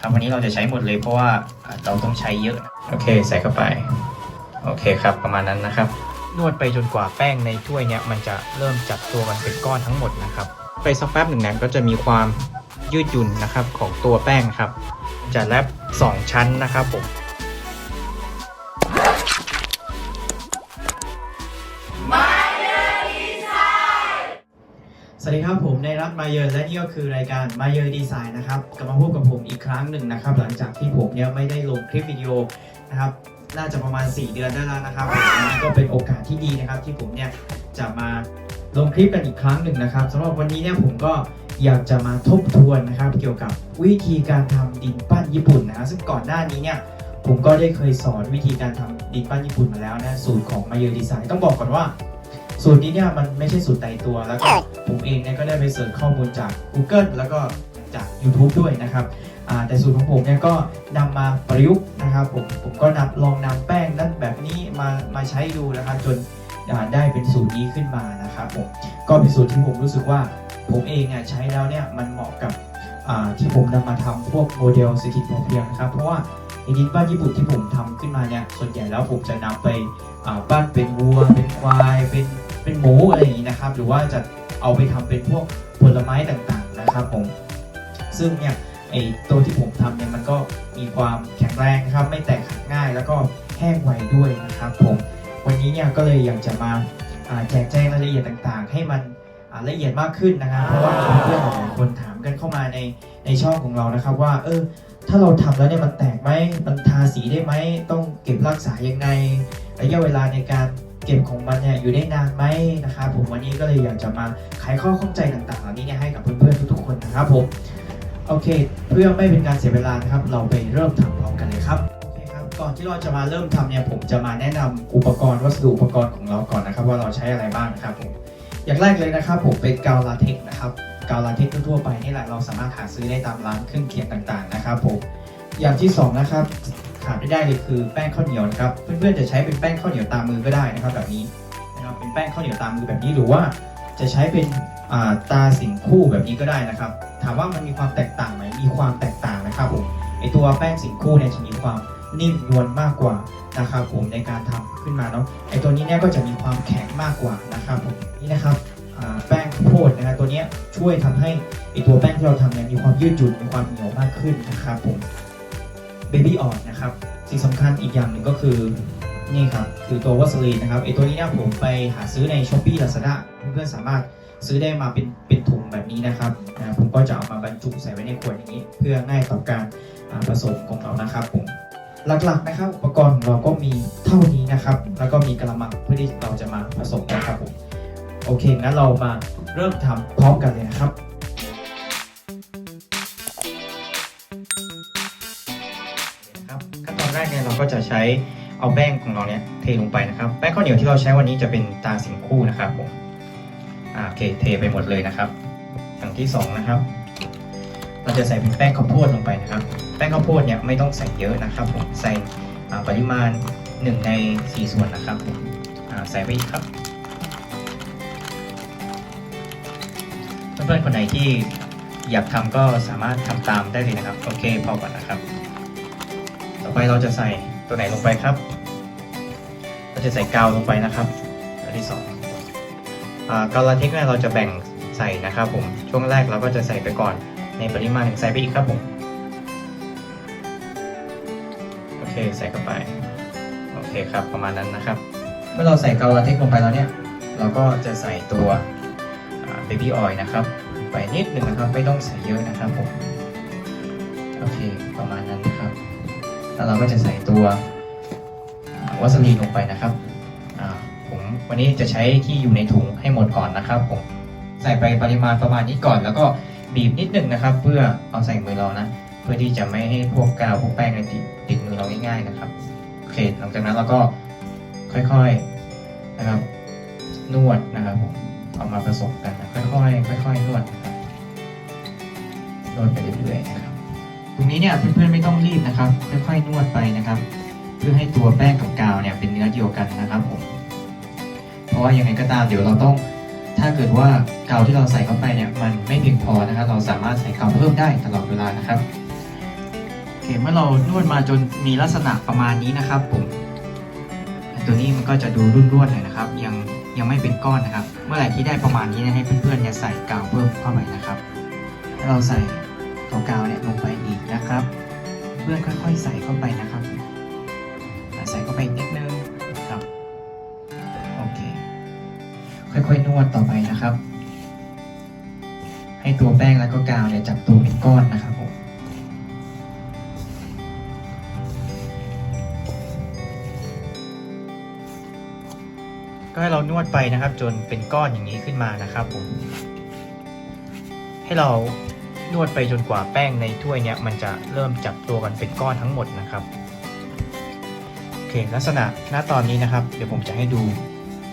ครับวันนี้เราจะใช้หมดเลยเพราะว่าเราต้องใช้เยอะ โอเค ใส่เข้าไป โอเคครับ ประมาณนั้นนะครับ นวดไปจนกว่าแป้งในถ้วยเนี่ยมันจะเริ่มจับตัวกันเป็นก้อนทั้งหมดนะครับ ไปสักแป๊บหนึ่งเนี่ยก็จะมีความยืดหยุ่นนะครับของตัวแป้งครับ จะแลบ2ชั้นนะครับผม สวัสดีครับผมในรัฐมาเยอร์และนี่ก็คือรายการมาเยอร์ดีไซน์นะครับกลับมาพบกับผมอีกครั้งหนึ่งนะครับ หลังจากที่ผมเนี่ยไม่ได้ลงคลิปวิดีโอนะครับน่าจะประมาณ 4 เดือนได้แล้วนะครับผมก็เป็นโอกาสที่ดีนะครับ ที่ผมเนี่ยจะมาลงคลิปกันอีกครั้งหนึ่งนะครับสำหรับวันนี้เนี่ยผมก็อยากจะมาทบทวนนะครับ เกี่ยวกับวิธีการทำดินปั้นญี่ปุ่นนะซึ่งก่อนหน้านี้เนี่ยผมก็ได้เคยสอนวิธีการทำดินปั้นญี่ปุ่นมาแล้วนะสูตรของมาเยอร์ดีไซน์ต้องบอกก่อนว่า สูตรนี้เนี่ยมันไม่ใช่สูตรตายตัว แล้วก็ผมเองเนี่ยก็ได้ไปเสิร์ชข้อมูลจาก Google แล้วก็จาก YouTube ด้วยนะครับอ่าแต่สูตรของผมเนี่ยก็นำมาประยุกต์นะครับผมผมก็นำลองนำแป้งนั้นแบบนี้มามาใช้ดูนะครับ จนอ่าได้เป็นสูตรนี้ขึ้นมานะครับผมก็เป็นสูตรที่ผมรู้สึกว่าผมเองเนี่ยใช้แล้วเนี่ยมันเหมาะกับอ่าที่ผมนำมาทำพวกโมเดลเศรษฐกิจพอเพียงนะครับเพราะว่าในดินบ้านญี่ปุ่นที่ผมทำขึ้นมาเนี่ยส่วนใหญ่แล้วผมจะนำไปอ่าปั้นเป็นวัวเป็นควายเป็น เป็นหมูอะไรอย่างนี้นะครับ หรือว่าจะเอาไปทำเป็นพวกผลไม้ต่างๆนะครับผม ซึ่งเนี่ยไอตัวที่ผมทำเนี่ยมันก็มีความแข็งแรงนะครับ ไม่แตกหักง่าย แล้วก็แห้งไวด้วยนะครับผม วันนี้เนี่ยก็เลยอยากจะมาแจกแจงรายละเอียดต่างๆ ให้มันละเอียดมากขึ้นนะครับ เพราะว่ามีเพื่อนหลายคนถามกันเข้ามาในในช่องของเรานะครับ ว่าเออถ้าเราทำแล้วเนี่ยมันแตกไหมมันทาสีได้ไหมต้องเก็บรักษายังไงระยะเวลาในการ เก็บของมันเนี่ยอยู่ได้นานไหมนะครับผมวันนี้ก็เลยอยากจะมาไขข้อข้องใจต่างๆเหล่านี้เนี่ยให้กับเพื่อนๆทุกๆคนนะครับผมโอเค เพื่อไม่เป็นการเสียเวลานะครับ เราไปเริ่มทำพร้อมกันเลยครับโอเคครับ ก่อนที่เราจะมาเริ่มทำเนี่ยผมจะมาแนะนำอุปกรณ์วัสดุอุปกรณ์ของเราก่อนนะครับ ว่าเราใช้อะไรบ้างนะครับผมอย่างแรกเลยนะครับ ผมเป็นกาวลาเท็กนะครับกาวลาเท็กทั่วๆไปนี่แหละเราสามารถหาซื้อได้ตามร้านเครื่องเคียงต่างๆนะครับผมอย่างที่สองนะครับ ขาดไม่ได้เลยคือแป้งข้าวเหนียวนะครับเพื่อนๆจะใช้เป็นแป้งข้าวเหนียวตามมือก็ได้นะครับ แบบนี้นะครับเป็นแป้งข้าวเหนียวตามมือแบบนี้หรือว่าจะใช้เป็นาตาสิงคู่แบบนี้ก็ได้นะครับ ถามว่ามันมีความแตกต่างไหมมีความแตกต่างนะครับผมไอตัวแป้งสิงคู่เนี่ยจะมีความนิ่มนวลมากกว่านะครับผมในการทำขึ้นมาเนาะไอตัวนี้เนี่ยก็จะมีความแข็งมากกว่านะครับผมนี่นะครับแป้งข้าวโพดนะครับตัวนี้ช่วยทำให้ไอตัวแป้งที่เราทำเนี่ยมีความยืดหยุ่นมีความเหนียวมากขึ้นนะครับผม เบบี้ออนนะครับสิ่งสำคัญอีกอย่างหนึ่งก็คือนี่ครับ คือตัววัสลีนนะครับไอตัวนี้เนี่ยผมไปหาซื้อใน s h อ p e e Lazada เพื่อนๆสามารถซื้อได้มาเป็นเป็นถุงแบบนี้นะครับนะผมก็จะเอามาบรรจุใส่ไว้ในขวดอย่างนี้ เพื่อง่ายต่อการผสมของเรานะครับผมหลักๆนะครับอุปกรณ์ของเราก็มีเท่านี้นะครับ แล้วก็มีกระมังเพื่อที่เราจะมาผสมนะครับผมโอเคงั้นเรามาเริ่มทำพร้อมกันเลยนะครับ ก็จะใช้เอาแป้งของเราเนี่ยเทลงไปนะครับ แป้งข้าวเหนียวที่เราใช้วันนี้จะเป็นตาสิงคู่นะครับผมโอเคเทไปหมดเลยนะครับ อย่างที่สองนะครับ เราจะใส่เป็นแป้งข้าวโพดลงไปนะครับ แป้งข้าวโพดเนี่ยไม่ต้องใส่เยอะนะครับผมใส่ปริมาณ 1 ใน 4 ส่วนนะครับผมใส่ไปอีกครับเพื่อนๆคนไหนที่อยากทำก็สามารถทำตามได้เลยนะครับ โอเคพอก่อนนะครับ ต่อไปเราจะใส่ ตัวไหนลงไปครับเราจะใส่กาวลงไปนะครับตัวที่สองอ่ากาวลาเทคเนี่ยเราจะแบ่งใส่นะครับผมช่วงแรกเราก็จะใส่ไปก่อนในปริมาณหนึ่งใส่ไปอีกครับผมโอเคใส่เข้าไปโอเคครับประมาณนั้นนะครับ เมื่อเราใส่กาวลาเทคลงไปแล้วเนี่ย เราก็จะใส่ตัวเบบี้ออยล์นะครับไปนิดหนึ่งนะครับไม่ต้องใส่เยอะนะครับผมโอเคประมาณนั้นนะครับ แล้วเราก็จะใส่ตัววัสลีนลงไปนะครับอ่าผมวันนี้จะใช้ที่อยู่ในถุงให้หมดก่อนนะครับผมใส่ไปปริมาณประมาณนี้ก่อน แล้วก็บีบนิดหนึ่งนะครับ เพื่อเอาใส่มือเรานะ เพื่อที่จะไม่ให้พวกกาวพวกแป้งติดติดมือเราง่ายๆนะครับโอเคหลังจากนั้นเราก็ค่อยๆนะครับนวดนะครับผมเอามาผสมกันค่อยๆค่อยๆนวดนวดไปเรื่อยๆนะครับ ตรงนี้เนี่ยเพื่อนๆไม่ต้องรีบนะครับ ค่อยๆนวดไปนะครับ เพื่อให้ตัวแป้งกับกาวเนี่ยเป็นเนื้อเดียวกันนะครับผมเพราะว่ายังไงก็ตามเดี๋ยวเราต้อง ถ้าเกิดว่ากาวที่เราใส่เข้าไปเนี่ยมันไม่เพียงพอนะครับ เราสามารถใส่กาวเพิ่มได้ตลอดเวลานะครับเมื่อเรานวดมาจนมีลักษณะประมาณนี้นะครับผมตัวนี้มันก็จะดูรุ่นร่วนหน่อยนะครับ ยังยังไม่เป็นก้อนนะครับ เมื่อไหร่ที่ได้ประมาณนี้นะให้เพื่อนๆเนี่ยใส่กาวเพิ่มเข้าไปนะครับให้เราใส่ ตัวกาวเนี่ยลงไปอีกนะครับ เพื่อนค่อยๆใส่เข้าไปนะครับ ใส่เข้าไปนิดนึงครับโอเค ค่อยๆนวดต่อไปนะครับ ให้ตัวแป้งแล้วก็กาวเนี่ยจับตัวเป็นก้อนนะครับผมก็ให้เรานวดไปนะครับ จนเป็นก้อนอย่างนี้ขึ้นมานะครับผมให้เรา นวดไปจนกว่าแป้งในถ้วยเนี้ยมันจะเริ่มจับตัวกันเป็นก้อนทั้งหมดนะครับโอเคลักษณะหน้าตอนนี้นะครับ เดี๋ยวผมจะให้ดู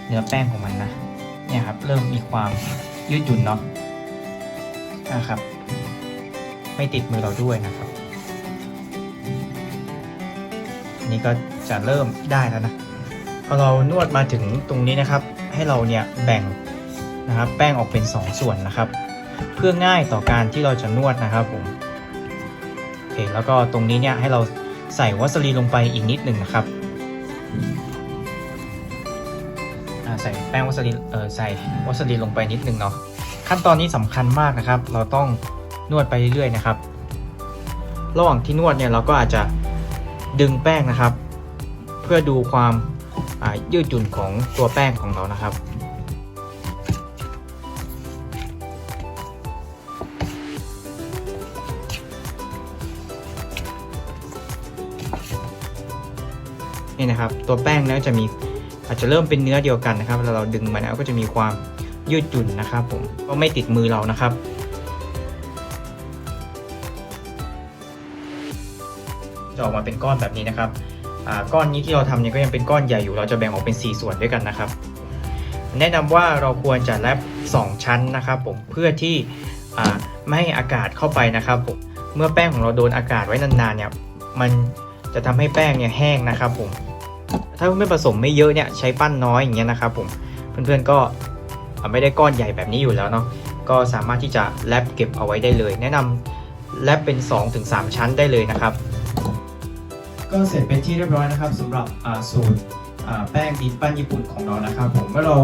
เนื้อแป้งของมันนะเนี่ยครับเริ่มมีความยืดหยุ่นเนาะนะครับ ไม่ติดมือเราด้วยนะครับนนี้ก็จะเริ่มได้แล้วนะพอเรานวดมาถึงตรงนี้นะครับ ให้เราเนี่ยแบ่งนะครับ แป้งออกเป็น 2 ส่วนนะครับ เพื่อง่ายต่อการที่เราจะนวดนะครับผมโอเคแล้วก็ตรงนี้เนี่ยให้เราใส่วัสลีนลงไปอีกนิดหนึ่งนะครับใส่แป้งวัสลีนเออใส่วัสลีนลงไปนิดหนึ่งเนาะขั้นตอนนี้สำคัญมากนะครับ เราต้องนวดไปเรื่อยๆนะครับ ระหว่างที่นวดเนี่ยเราก็อาจจะดึงแป้งนะครับ เพื่อดูความยืดหยุ่นของตัวแป้งของเรานะครับ นี่นะครับ ตัวแป้งเนี่ยจะมีอาจจะเริ่มเป็นเนื้อเดียวกันนะครับแล้วเราดึงมาแล้วก็จะมีความยืดหยุ่นนะครับ ผมก็ไม่ติดมือเรานะครับจะออกมาเป็นก้อนแบบนี้นะครับก้อนนี้ที่เราทำเนี่ยก็ยังเป็นก้อนใหญ่อยู่ เราจะแบ่งออกเป็น 4 ส่วนด้วยกันนะครับ แนะนำว่าเราควรจะแรป2 ชั้นนะครับผมเพื่อที่ไม่ให้อากาศเข้าไปนะครับผมเมื่อแป้งของเราโดนอากาศไว้นานๆเนี่ยมัน จะทำให้แป้งเนี่ยแห้งนะครับผม ถ้าเพื่ผสมไม่เยอะเนี่ยใช้ปั้นน้อยอย่างเงี้ยนะครับผมเพื่อนๆก็ไม่ได้ก้อนใหญ่แบบนี้อยู่แล้วเนาะก็สามารถที่จะแรปเก็บเอาไว้ได้เลย แนะนำแรปเป็น 2-3 ชั้นได้เลยนะครับ ก็เสร็จเป็นที่เรียบร้อยนะครับสำหรับสูตรแป้งดินปั้นญี่ปุ่นของเรานะครับผมเมื่อเรา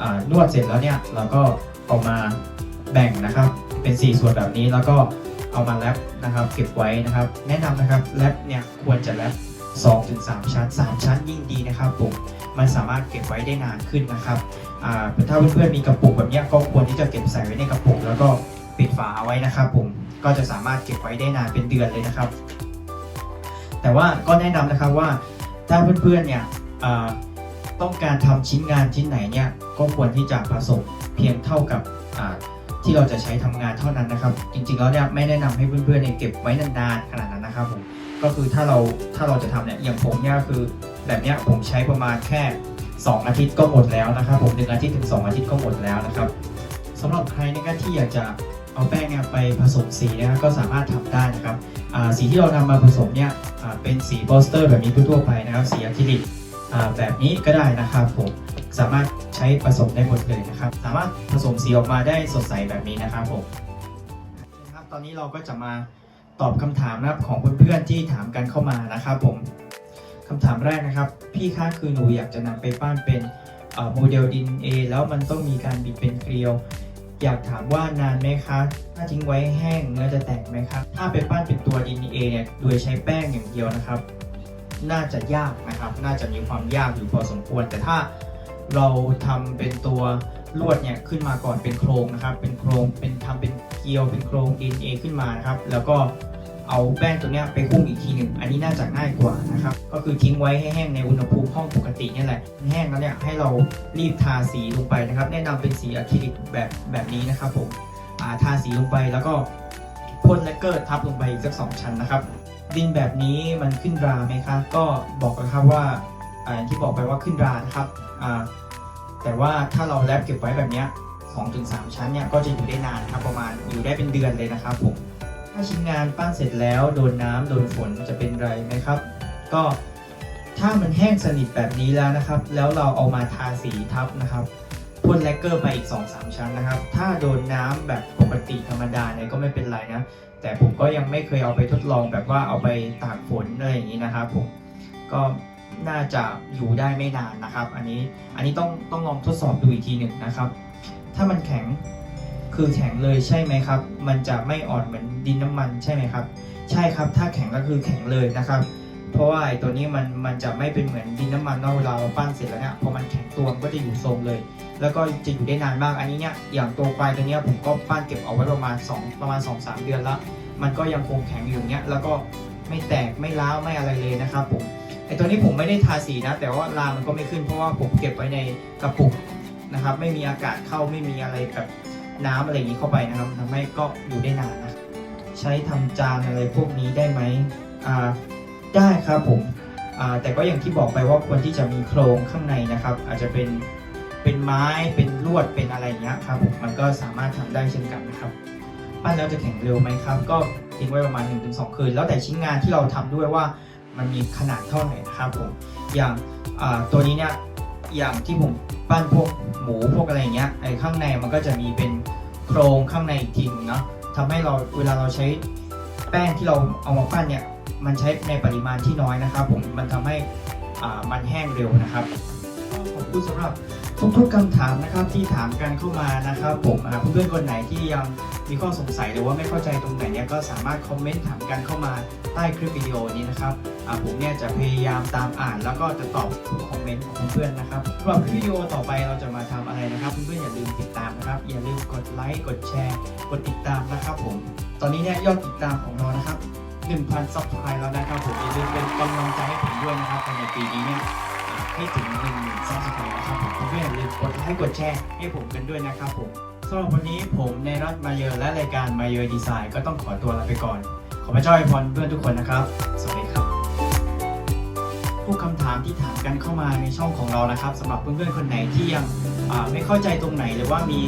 อ่านวดเสร็จแล้วเนี่ยเราก็เอามาแบ่งนะครับเป็น 4 ส่วนแบบนี้แล้วก็ เอามาแรปนะครับเก็บไว้นะครับ แนะนำนะครับแรปเนี่ยควรจะแรป2-3ชั้น 3 ชั้นยิ่งดีนะครับผมมันสามารถเก็บไว้ได้นานขึ้นนะครับถ้าเพื่อนๆมีกระปุกแบบนี้ก็ควรที่จะเก็บใส่ไว้ในกระปุก แล้วก็ปิดฝาเอาไว้นะครับผมก็จะสามารถเก็บไว้ได้นานเป็นเดือนเลยนะครับ แต่ว่าก็แนะนำนะครับว่าถ้าเพื่อนๆเนี่ยต้องการทำชิ้นงานชิ้นไหนเนี่ยก็ควรที่จะผสมเพียงเท่ากับ ที่เราจะใช้ทำงานเท่านั้นนะครับ จริงๆแล้วเนี่ยไม่แนะนำให้เพื่อนๆเนี่ยเก็บไว้นานๆขนาดนั้นนะครับผมก็คือถ้าเราถ้าเราจะทำเนี่ยอย่างผมเนี่ยคือแบบเนี้ยผมใช้ประมาณแค่ 2 อาทิตย์ก็หมดแล้วนะครับผมหนึ่งอาทิตย์ถึง 2 อาทิตย์ก็หมดแล้วนะครับสำหรับใครนะครับที่อยากจะเอาแป้งเนี่ยไปผสมสีนะครับก็สามารถทำได้นะครับสีที่เรานำมาผสมเนี่ยเป็นสีโปสเตอร์แบบนี้ทั่วไปนะครับ สีอะคริลิกแบบนี้ก็ได้นะครับผม สามารถใช้ผสมได้หมดเลยนะครับ สามารถผสมสีออกมาได้สดใสแบบนี้นะครับผมครับตอนนี้เราก็จะมาตอบคำถามนะครับของเพื่อนๆที่ถามกันเข้ามานะครับผมคำถามแรกนะครับ พี่คะคือหนูอยากจะนำไปปั้นเป็นโมเดลดิน A แล้วมันต้องมีการบิดเป็นเกลียว อยากถามว่านานไหมคะถ้าทิ้งไว้แห้งเนื้อจะแตกไหมครับถ้าไปปั้นเป็นตัว DNA เนี่ยโดยใช้แป้งอย่างเดียวนะครับ น่าจะยากนะครับ น่าจะมีความยากอยู่พอสมควร แต่ถ้า เราทำเป็นตัวลวดเนี่ยขึ้นมาก่อนเป็นโครงนะครับ เป็นโครงเป็นทำเป็นเกลียวเป็นโครง DNA ขึ้นมานะครับ แล้วก็เอาแป้งตัวนี้ไปหุ้มอีกทีหนึ่ง อันนี้น่าจะง่ายกว่านะครับ ก็คือทิ้งไว้ให้แห้งในอุณหภูมิห้องปกตินี่แหละ แห้งแล้วเนี่ยให้เรารีบทาสีลงไปนะครับ แนะนำเป็นสีอะคริลิกแบบแบบนี้นะครับผมาทาสีลงไปแล้วก็พ่นแลกเกอร์ทับลงไปอีกสักสองชั้นนะครับ ดินแบบนี้มันขึ้นราไหมครับก็บอกกันครับว่า อ่าอย่างที่บอกไปว่าขึ้นรานะครับแต่ว่าถ้าเราแรปเก็บไว้แบบนี้สองถึงสามชั้นเนี่ยก็จะอยู่ได้นานนะครับประมาณอยู่ได้เป็นเดือนเลยนะครับผมถ้าชิ้นงานปั้นเสร็จแล้วโดนน้ำโดนฝนจะเป็นไรไหมครับ ก็ถ้ามันแห้งสนิทแบบนี้แล้วนะครับ แล้วเราเอามาทาสีทับนะครับพ่นแลกเกอร์ไปอีก 2-3 ชั้นนะครับ ถ้าโดนน้ำแบบปกติธรรมดาเนี่ยก็ไม่เป็นไรนะ แต่ผมก็ยังไม่เคยเอาไปทดลองแบบว่าเอาไปตากฝนอะไรอย่างนี้นะครับผมก็ น่าจะอยู่ได้ไม่นานนะครับ อันนี้อันนี้ต้องต้องลองทดสอบดูอีกทีหนึ่งนะครับ ถ้ามันแข็งคือแข็งเลยใช่ไหมครับ มันจะไม่อ่อนเหมือนดินน้ำมันใช่ไหมครับ ใช่ครับถ้าแข็งก็คือแข็งเลยนะครับ เพราะว่าไอ้ตัวนี้มันมันจะไม่เป็นเหมือนดินน้ำมันเนาะเวลาเราปั้นเสร็จแล้วเนี่ยพอมันแข็งตัวมันก็จะอยู่ทรงเลย แล้วก็จะอยู่ได้นานมากอันนี้เนี่ยอย่างตัวควายตัวนี้ผมก็ปั้นเก็บเอาไว้ประมาณ 2 ประมาณ 2-3 เดือนแล้วมันก็ยังคงแข็งอยู่เงี้ยแล้วก็ไม่แตกไม่ร้าวไม่อะไรเลยนะครับผม ไอ้ตัวนี้ผมไม่ได้ทาสีนะ แต่ว่าลามันก็ไม่ขึ้นเพราะว่าผมเก็บไว้ในกระปุกนะครับ ไม่มีอากาศเข้าไม่มีอะไรแบบน้ำอะไรอย่างนี้เข้าไปนะครับทำให้ก็อยู่ได้นานนะใช้ทำจานอะไรพวกนี้ได้ไหมอ่าได้ครับผมอ่าแต่ก็อย่างที่บอกไปว่าควรที่จะมีโครงข้างในนะครับ อาจจะเป็นเป็นไม้เป็นลวดเป็นอะไรอย่างเงี้ยครับผมมันก็สามารถทำได้เช่นกันนะครับปั้นแล้วจะแข็งเร็วไหมครับ ก็ทิ้งไว้ประมาณ1-2คืน แล้วแต่ชิ้นงานที่เราทำด้วยว่า มันมีขนาดเท่าไหร่นะครับผมอย่างตัวนี้เนี่ยอย่างที่ผมปั้นพวกหมูพวกอะไรเงี้ยไอ้ข้างในมันก็จะมีเป็นโครงข้างในอีกทีนึงเนาะทำให้เราเวลาเราใช้แป้งที่เราเอามาปั้นเนี่ยมันใช้ในปริมาณที่น้อยนะครับ ผมมันทำให้มันแห้งเร็วนะครับขอบคุณสำหรับทุกๆคำถามนะครับที่ถามกันเข้ามานะครับ ผมเพื่อนๆคนไหนที่ยัง มีข้อสงสัยหรือว่าไม่เข้าใจตรงไหนเนี่ยก็สามารถคอมเมนต์ถามกันเข้ามาใต้คลิปวิดีโอนี้นะครับผมเนี่ยจะพยายามตามอ่านแล้วก็จะตอบทุกคอมเมนต์ของเพื่อนๆนะครับสำหรับคลิปวิดีโอต่อไปเราจะมาทำอะไรนะครับเพื่อนๆอย่าลืมติดตามนะครับ อย่าลืมกดไลค์กดแชร์ กดติดตามนะครับผม ตอนนี้เนี่ยยอดติดตามของเรานะครับ1,000ซับสไครต์แล้วนะครับผมอย่าลืมเป็นกำลังใจให้ผมด้วยนะครับในปีนี้เนี่ยให้ถึง1,000ซับสไครต์นะครับผมเพื่อนๆอย่าลืมกดไลค์กดแชร์ให้ผมกันด้วยนะครับผม สำหรับวันนี้ผมในรัฐมาเยอและรายการมาเยอดีไซน์ก็ต้องขอตัวลาไปก่อน ขอพระเจ้าอวยพรเพื่อนทุกคนนะครับ สวัสดีครับ ผู้คำถามที่ถามกันเข้ามาในช่องของเรานะครับสำหรับเพื่อนๆคนไหนที่ยังไม่เข้าใจตรงไหนหรือว่ามี